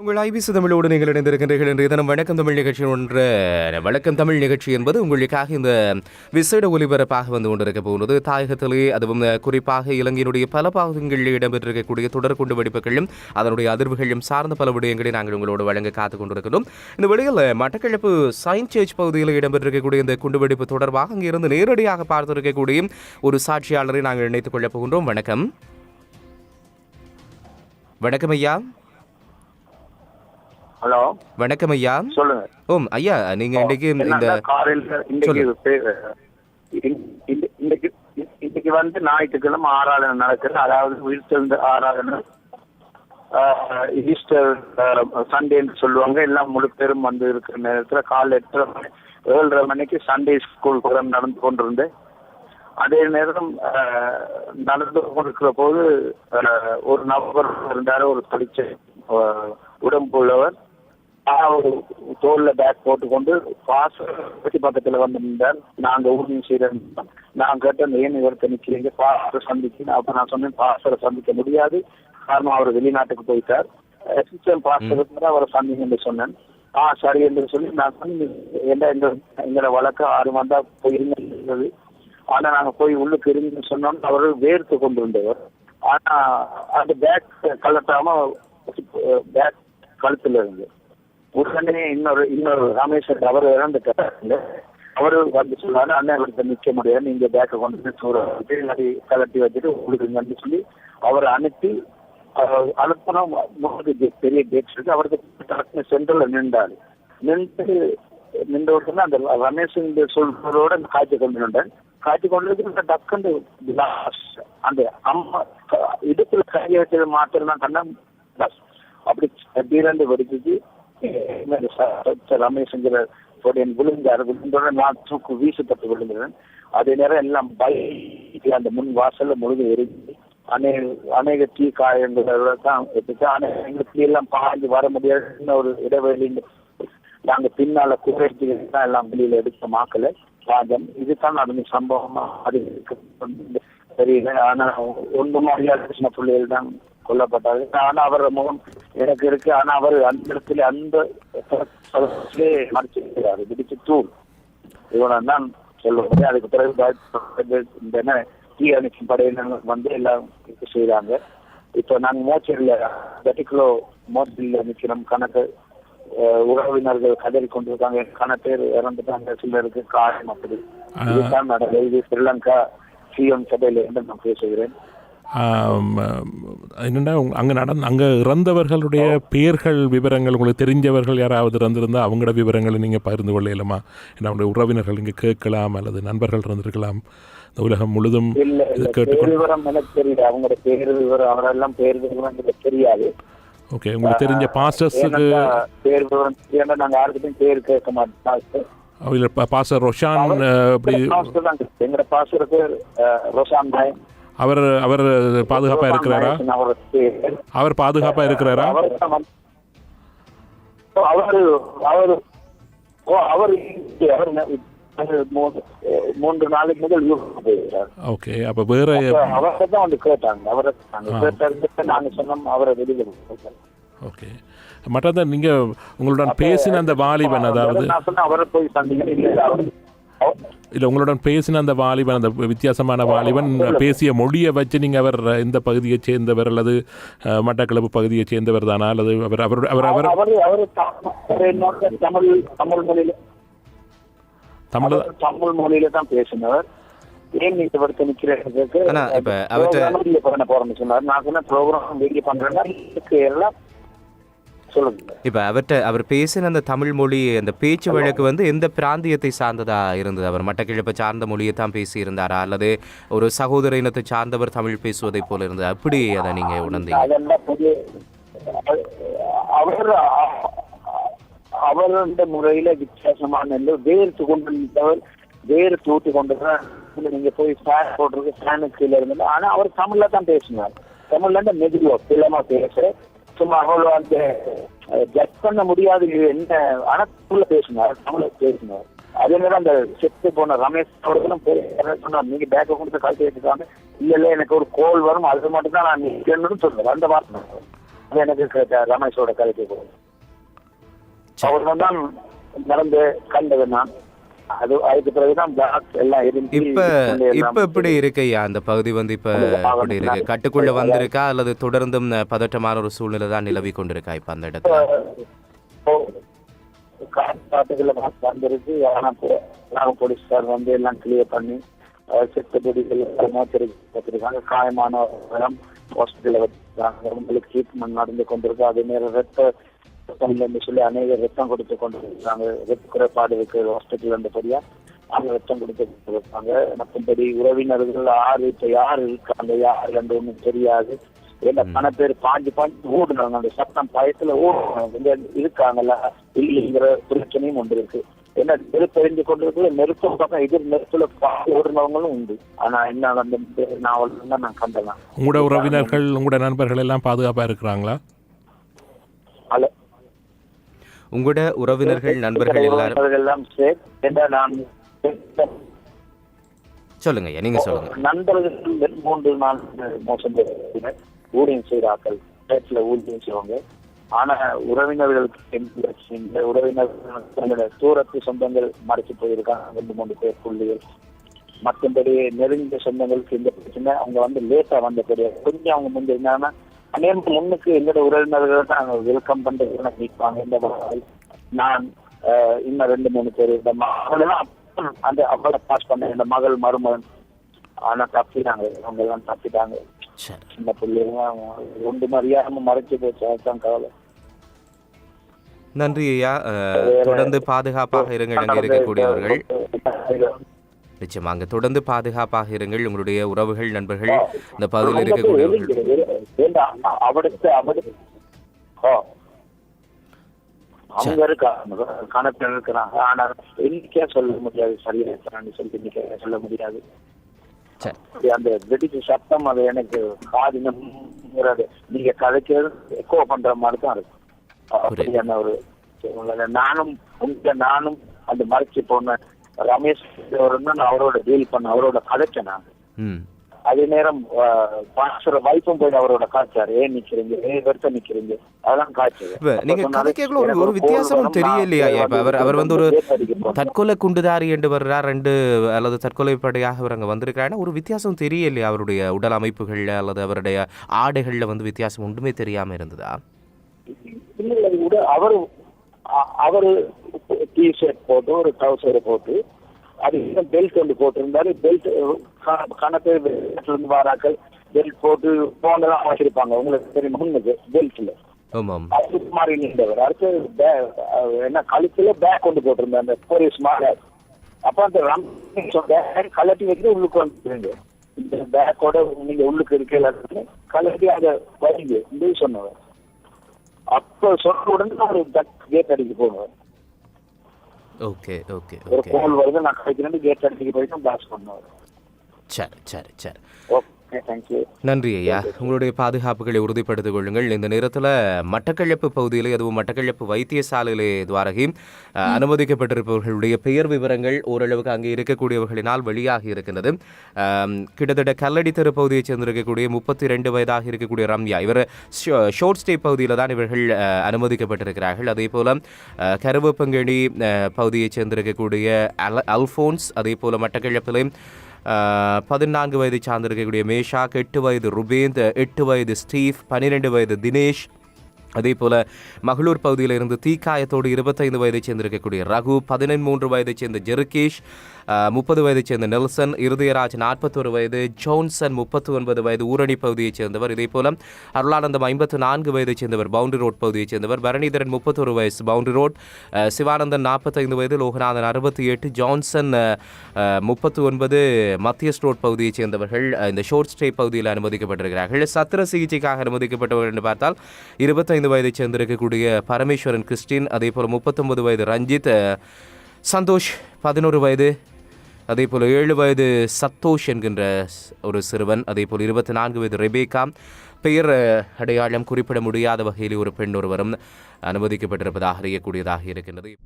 உங்கள் ஐபிசி தமிழோடு நீங்கள் இணைந்திருக்கின்றீர்கள். இன்றைய தினம் வணக்கம் தமிழ் நிகழ்ச்சி ஒன்று. வணக்கம் தமிழ் நிகழ்ச்சி என்பது உங்களுக்காக இந்த விசேட ஒலிபரப்பாக வந்து கொண்டிருக்க போகிறது. தாயகத்திலே அதுவும் குறிப்பாக இலங்கையினுடைய பல பாகங்களில் இடம்பெற்றிருக்கக்கூடிய தொடர் குண்டு வெடிப்புகளும் அதனுடைய அதிர்வுகளும் சார்ந்த பல விடயங்களை நாங்கள் உங்களோடு வழங்க காத்துக் கொண்டிருக்கிறோம் இந்த வழியில் மட்டக்களப்பு சயின்ஸ் சேர்ச் பகுதியில் இடம்பெற்றிருக்கக்கூடிய இந்த குண்டுவெடிப்பு தொடர்பாக அங்கிருந்து நேரடியாக பார்த்திருக்கக்கூடிய ஒரு சாட்சியாளரை நாங்கள் இணைத்துக் கொள்ளப் போகின்றோம். வணக்கம். வணக்கம் ஐயா. ஹலோ. வணக்கம் ஐயா. சொல்லுங்க. ஓம் ஐயா நீங்க இன்றைக்கு இந்த காலையில இன்னைக்கு இன்னைக்கு இன்னைக்கு வந்து ஞாயிற்றுக்கிழமை ஆராதனை நடக்குது. அதாவது உயிர்த்தெழுந்த ஆராதனை ஈஸ்டர் சண்டேன்னு சொல்லுவாங்க. எல்லாம் முழு பேரும் வந்து இருக்கிற நேரத்துல காலைல எட்டரை மணி ஏழரை மணிக்கு சண்டே ஸ்கூல் ப்ரோக்ராம் நடந்து கொண்டிருந்து அதே நேரம் நடந்து கொண்டிருக்கிற போது ஒரு நபர் இருந்தாரு ஒரு படிச்ச ஆஹ், உடம்பு உள்ளவர் ஒரு தோல்ல பேக் போட்டுக்கொண்டு பாச பக்கத்துல வந்து நின்றார் நாங்க ஊழியம் செய்யறோம் நான் கேட்டேன் ஏன் இவருக்கு நிக்கிறீங்க பாசரை சந்திச்சு அப்ப நான் சொன்னேன் பாசரை சந்திக்க முடியாது. காரணம் அவர் வெளிநாட்டுக்கு போயிட்டார். அசிஸ்டன்ட் பாஸ்டர் அவரை சந்திங்கன்னு சொன்னேன். ஆ சரி என்று சொல்லி நான் சொன்னேன் என்ன எங்க எங்களோட வழக்கு ஆறு வந்தா போயிருந்தது ஆனா நாங்க போய் உள்ளுக்கு இருந்துன்னு சொன்னோம். அவர் வேர்த்து கொண்டு வந்தவர் ஆனா அந்த பேக் கலட்டாம பேக் கழுத்துல இருந்து. உடனே இன்னொரு இன்னொரு ராமேஸ்வரர் அவர் இறந்துட்டாரு. அவரு வந்து சொன்னாரு அண்ணன் இவர்கிட்ட நிக்க முடியாது. நீங்க பேக்க கொண்டு போய் தூர வச்சு இல்லாட்டி கலட்டி வச்சுட்டு உங்களுக்கு சொல்லி அவரை அனுப்பி அஹ், அனுப்புனா பெரிய கேட்ஸ் இருக்கு. அவருக்கு சென்டர்ல நின்றாரு. நின்று நின்ற உடனே அந்த ரமேஷ் சொல்றதோட அந்த காய்ச்சி கொண்டு நின்றேன் காய்ச்சி கொண்டு இருக்கிற டக்குன்னு glass, அந்த அம்மா இடுப்புல கையை வச்சது மாத்திரம் தான் கண்ணா அப்படி தீரண்டு வெடிச்சிச்சு. என்னோட ச- ரமேஷ்ங்கிற விழுந்தார் விழுந்தோட நான் தூக்கு வீசப்பட்டு விழுந்தேன் அதே நேரம் எல்லாம் பை அந்த முன் வாசல்ல முழுது எரிஞ்சு அநேக அநேக தீ காயங்களோட தான் அநேக ஆனா எங்களுக்கு எல்லாம் பாய்ந்து வர முடியாதுன்னு ஒரு இடைவெளி நாங்க பின்னால குறைச்சி தான் எல்லாம் வெளியில எடுக்க மாக்கல. பாதம் இதுதான் நடந்த சம்பவமா அது தெரியல ஆனா ஒன்று மாதிரியா சின்ன பிள்ளைகள் தான் கொல்லப்பட்டாரு ஆனா அவர் முகம் எனக்கு இருக்கு. ஆனா அவர் அந்த இடத்துல அந்த மறைச்சிருக்கிறாரு பிடிச்சு தூள் இவனை தான் சொல்லுவாங்க. அதுக்கு பிறகு இந்த என்ன தீ அணைக்கும் படையினர் வந்து எல்லாம் இது செய்றாங்க. இப்போ நாங்க மோச்சரில் பர்டிகுலோ மோச்சரில் நிக்கிறோம் கணக்கு உறவினர்கள் கதறி கொண்டிருக்காங்க. கண பேர் இறந்துட்டாங்க. சிலருக்கு காயம் அப்படி. இதுதான் நடந்தது. இது ஸ்ரீலங்கா சிஎம் சபையில இருந்து நான் பேசுகிறேன். என்னென்னா அங்கே நடந்த அங்கே இறந்தவர்களுடைய பெயர்கள் விவரங்கள் உங்களுக்கு தெரிஞ்சவர்கள் யாராவது இறந்திருந்தால் அவங்களோட விவரங்களை நீங்கள் பகிர்ந்து கொள்ளலாமா? ஏன்னா அவங்களுடைய உறவினர்கள் இங்கே கேட்கலாம் அல்லது நண்பர்கள் இருந்திருக்கலாம். இந்த உலகம் முழுதும் விவரம் எனக்கு தெரியல. அவங்களோட பேர் விவரம் அவரெல்லாம் பேர் விவரம் எனக்கு தெரியாது. ஓகே உங்களுக்கு தெரிஞ்ச பாஸ்டர்ஸுக்கு பேர் விவரம் ஏன்னா நாங்க யாருக்கிட்டையும் பேர் கேட்க மாட்டோம் இல்லை பாஸ்டர் ரொஷான் அஹ், அப்படி பாஸ்டர் தான் எங்கட பாஸ்டர் பேர் அஹ், ரோஷான் பாய் அவர் அவர் பாதுகாப்பாக இருக்கிறாரா? அவர் பாதுகாப்பாக இருக்கிறாரா? அவர் அவரு அவரு மூன்று நாளைக்கு முதல் யூரோப் போயிருக்காரு. ஓகே அப்போ வேற அவரை தான் வந்து கேட்டாங்க. அவரை நாங்க கேட்டாங்க நாங்க சொன்னோம் அவரை வெளியில. ஓகே. மற்றது நீங்கள் உங்களுடன் பேசின அந்த வாலிபன் அதாவது அவரை போய் சந்திங்க இல்ல இல்லை உங்களுடன் பேசின அந்த வாலிபன் அந்த வித்தியாசமான வாலிபன் பேசிய மொழியை வச்சு நீங்கள் அவர் இந்த பகுதியைச் சேர்ந்தவர் அல்லது மட்டக்களப்பு பகுதியைச் சேர்ந்தவர் தானா? அல்லது அவர் அவர் அவர் அவர் தமிழ் மொழியில. தமிழ் அவர் தமிழ் மொழியில தான் பேசினவர். ஏன் வெளியே பண்ண போறேன்னு சொன்னார். நான் சொன்ன ப்ரோக்ராம் வெளியே பண்றேன்னா எல்லாம் சொல்லுங்க. இப்ப அவர்கிட்ட அவர் பேசின அந்த தமிழ் மொழி அந்த பேச்சு வழக்கு வந்து எந்த பிராந்தியத்தை சார்ந்ததா இருந்தது? அவர் மட்டக்கிழப்பை சார்ந்த மொழியை தான் பேசி இருந்தாரா அல்லது ஒரு சகோதர இனத்தை சார்ந்தவர் தமிழ் பேசுவதை போல இருந்தது? அப்படி அதை நீங்க உணர்ந்தீங்க. அவர் அவருடைய முறையில வித்தியாசமான. வேர்த்து கொண்டு நின்றவர் வேறு தூட்டி கொண்டுதான் நீங்க போய் ஃபேன் போட்டிருக்கு ஃபேனுக்கு கீழே இருந்தது. ஆனா அவர் தமிழ்ல தான் பேசினார். தமிழ்ல இருந்து மெதுவா பிள்ளமா பேசுற சும்மா அவ்வளவு அந்த ஜட் பண்ண முடியாது என்ன? ஆனா தமிழ்ல பேசினார். தமிழ்ல அதே நேரம் அந்த செத்து போன ரமேஷ் அவர்களும் சொன்னார் நீங்க பேக்கை கொடுத்து கழிச்சு வச்சுக்காம இல்ல இல்ல எனக்கு ஒரு கோல் வரும் அது மட்டும் தான் நான் நிக்கணும்னு சொல்றேன் அந்த வார்த்தை. அது எனக்கு ரமேஷோட போகும் அவர் தான் நடந்து கண்டது நான். அது அதுக்கு பிறகுதான் பிளாக் எல்லாம் இருந்து இப்ப இப்ப எப்படி இருக்கையா? அந்த பகுதி வந்து இப்ப எப்படி இருக்கு? கட்டுக்குள்ள வந்திருக்கா? அல்லது தொடர்ந்தும் பதட்டமான ஒரு சூழ்நிலை தான் நிலவி கொண்டிருக்கா இப்ப அந்த இடத்துல? காட்டுக்குள்ள வந்திருக்கு. ஆனா நாங்க போலீஸ்கார் வந்து எல்லாம் கிளியர் பண்ணி அஹ், செத்த பொடிகள் வச்சிருக்காங்க. காயமான ஹாஸ்பிட்டல்ல வச்சிருக்காங்க. அவங்களுக்கு ட்ரீட்மெண்ட் நடந்து கொண்டிருக்கு. அதே நேரம் ரத்த இல்லைன்னு சொல்லி அநேக ரத்தம் கொடுத்து கொண்டு இருக்காங்க ரத்த குறைபாடு இருக்கு ஹாஸ்பிட்டல் இருந்தபடியா அவங்க ரத்தம் கொடுத்து இருக்காங்க மற்றபடி உறவினர்கள் யாரு இப்ப யாரு இருக்காங்க யாரு ரெண்டு ஒண்ணும் தெரியாது. ஏன்னா பல பேர் பாஞ்சு பாஞ்சு ஓடுனாங்க அந்த சத்தம் பயத்துல ஓடுறாங்க. இருக்காங்கல்ல இல்லைங்கிற பிரச்சனையும் ஒன்று இருக்கு. ஏன்னா நெருப்பெறிஞ்சு கொண்டு இருக்கு நெருப்பு பக்கம் எதிர் நெருப்புல பாஞ்சு ஓடுனவங்களும் உண்டு. ஆனா என்ன வந்து தான் நான் கண்டேன். உங்களோட உறவினர்கள் உங்களோட நண்பர்கள் எல்லாம் பாதுகாப்பா இருக்கிறாங்களா? அல்ல உங்களோட உறவினர்கள் நண்பர்கள் எல்லாரும் சொல்லுங்க நீங்க சொல்லுங்க. நண்பர்கள் மூன்று நாள் மோசம் ஊழியம் செய்கிறார்கள் வீட்டுல ஊழியம் செய்வாங்க. ஆனா உறவினர்களுக்கு இல்லை. உறவினர்கள் தூரத்து சொந்தங்கள் மறைச்சு போயிருக்காங்க. ரெண்டு மூணு பேர் புள்ளிகள். மற்றபடி நெருங்கிய சொந்தங்களுக்கு இந்த பிரச்சனை அவங்க வந்து லேட்டா வந்தபடி கொஞ்சம் அவங்க முந்தி அநேகம் முன்னுக்கு எங்களோட உறவினர்கள் தான் வெல்கம் பண்றது நிற்பாங்க இந்த நான் இன்னும் ரெண்டு மூணு பேர் இந்த மகளெல்லாம் அந்த அவளை பாஸ் பண்ண இந்த மகள் மருமகன் ஆனா தப்பிட்டாங்க அவங்க எல்லாம் தப்பிட்டாங்க சின்ன பிள்ளைங்க ஒன்று மரியாதை மறைச்சு போச்சு. அதுதான் கவலை. நன்றி ஐயா. தொடர்ந்து பாதுகாப்பாக இருங்கள் அங்கே இருக்கக்கூடியவர்கள். நிச்சயமா அங்க தொடர்ந்து பாதுகாப்பாக இருங்கள். உங்களுடைய உறவுகள் நண்பர்கள் இந்த பகுதியில் இருக்கக்கூடியவர்கள். அவடுத்து அவடுத்து. ஓ. அவங்க இருக்காங்க கணக்கில் இருக்கிறாங்க ஆனா எண்ணிக்கையா சொல்ல முடியாது. சரியா இருக்கிறான்னு சொல்லி எண்ணிக்கையா சொல்ல முடியாது. அந்த வெடிச்சு சத்தம் அது எனக்கு காதினம்ங்கிறது நீங்க கதைக்கிறது எக்கோ பண்ற மாதிரி தான் இருக்கும். அப்படியான ஒரு. நானும் உங்க நானும் அந்த மறைச்சு போன ரமேஷ் நான் அவரோட டீல் பண்ண அவரோட கதைச்சேன் நான். அதே நேரம் பாஸ்டர் போய் அவரோட காய்ச்சாரு ஏன் நிக்கிறீங்க. ஏன் வருத்த நிக்கிறீங்க. அதெல்லாம் காய்ச்சது நீங்க கதை கேட்கல ஒரு ஒரு வித்தியாசமும் தெரியலையா? இப்ப அவர் அவர் வந்து ஒரு தற்கொலை குண்டுதாரி என்று வர்றார் ரெண்டு அல்லது தற்கொலை படையாக அவர் அங்க வந்திருக்கிறாருன்னா ஒரு வித்தியாசம் தெரியலையா அவருடைய உடல் அமைப்புகள்ல அல்லது அவருடைய ஆடைகள்ல வந்து வித்தியாசம் ஒன்றுமே தெரியாம இருந்ததா? இல்ல அவர் அவரு டிஷர்ட் போட்டு ஒரு ட்ரௌசர் போட்டு அது பெல்ட் ஒன்று போட்டிருந்தாரு. பெல்ட் கணக்கு இருந்து வாராக்கள். பெல்ட் போட்டு போனதான் வச்சிருப்பாங்க உங்களுக்கு தெரியும்? முன்னுக்கு பெல்ட்ல அது மாதிரி நின்றவர். அடுத்து என்ன கழுத்துல பேக் கொண்டு போட்டிருந்தார். அந்த போலீஸ் மாதிரி அப்ப அந்த ரம் கலட்டி வச்சு உள்ளுக்கு வந்துருங்க. இந்த பேக்கோட நீங்க உள்ளுக்கு இருக்கல கலட்டி அதை இந்த சொன்னவர். அப்ப சொன்ன உடனே ஒரு கேட் அடிக்க போனவர். ஓகே ஓகே ஒரு ஓகே கோல் வருது நான் கழிக்கிறேன் கேட் அடிக்க போயிட்டு பாஸ் பண்ணுவார் சரி சரி சரி ஓகே தேங்க்யூ நன்றி ஐயா. உங்களுடைய பாதுகாப்புகளை உறுதிப்படுத்திக் கொள்ளுங்கள் இந்த நேரத்தில் மட்டக்களப்பு பகுதியிலே அதுவும் மட்டக்களப்பு வைத்தியசாலையிலே துவாரகி அனுமதிக்கப்பட்டிருப்பவர்களுடைய பெயர் விவரங்கள் ஓரளவுக்கு அங்கே இருக்கக்கூடியவர்களினால் வெளியாகி இருக்கின்றது. கிட்டத்தட்ட கல்லடி தெரு பகுதியைச் சேர்ந்திருக்கக்கூடிய முப்பத்தி ரெண்டு வயதாக இருக்கக்கூடிய ரம்யா இவர் ஷோர்ட் ஸ்டே பகுதியில் தான் இவர்கள் அனுமதிக்கப்பட்டிருக்கிறார்கள். அதே போல அஹ், பகுதியைச் சேர்ந்திருக்கக்கூடிய அல அல்ஃபோன்ஸ் அதே போல மட்டக்களப்பிலே ஆஹ், பதினான்கு வயதை சார்ந்திருக்கக்கூடிய மேஷாக் எட்டு வயது ருபேந்த் எட்டு வயது ஸ்டீவ் பன்னிரெண்டு வயது தினேஷ் அதே போல மகளூர் பகுதியில் இருந்து தீக்காயத்தோடு இருபத்தைந்து வயதைச் சேர்ந்திருக்கக்கூடிய ரகு பதினெண்மூன்று வயதைச் சேர்ந்த ஜெருகேஷ் முப்பது வயதைச் சேர்ந்த நெல்சன் இருதயராஜ் நாற்பத்தொரு வயது ஜோன்சன் முப்பத்தி ஒன்பது வயது ஊரணி பகுதியைச் சேர்ந்தவர். இதே போல அருளானந்தம் ஐம்பத்து நான்கு வயதைச் சேர்ந்தவர் பவுண்டரி ரோட் பகுதியைச் சேர்ந்தவர். பரணிதரன் முப்பத்தொரு வயசு பவுண்டரி ரோட். சிவானந்தன் நாற்பத்தைந்து வயது லோகநாதன் அறுபத்தி எட்டு ஜான்சன் முப்பத்தி ஒன்பது மத்தியஸ் ரோட் பகுதியைச் சேர்ந்தவர்கள் இந்த ஷோர்ட் ஸ்டே பகுதியில் அனுமதிக்கப்பட்டிருக்கிறார்கள். சத்திர சிகிச்சைக்காக அனுமதிக்கப்பட்டவர்கள் என்று பார்த்தால் இருபத்தைந்து வயதை சேர்ந்திருக்கக்கூடிய பரமேஸ்வரன் கிறிஸ்டின் அதே போல் முப்பத்தொன்பது வயது ரஞ்சித் சந்தோஷ் பதினோரு வயது அதே போல் ஏழு வயது சத்தோஷ் என்கின்ற ஒரு சிறுவன் அதே போல் இருபத்தி நான்கு வயது ரெபேகா பெயர் அடையாளம் குறிப்பிட முடியாத வகையில் ஒரு பெண் ஒருவரும் அனுமதிக்கப்பட்டிருப்பதாக அறியக்கூடியதாக இருக்கின்றது.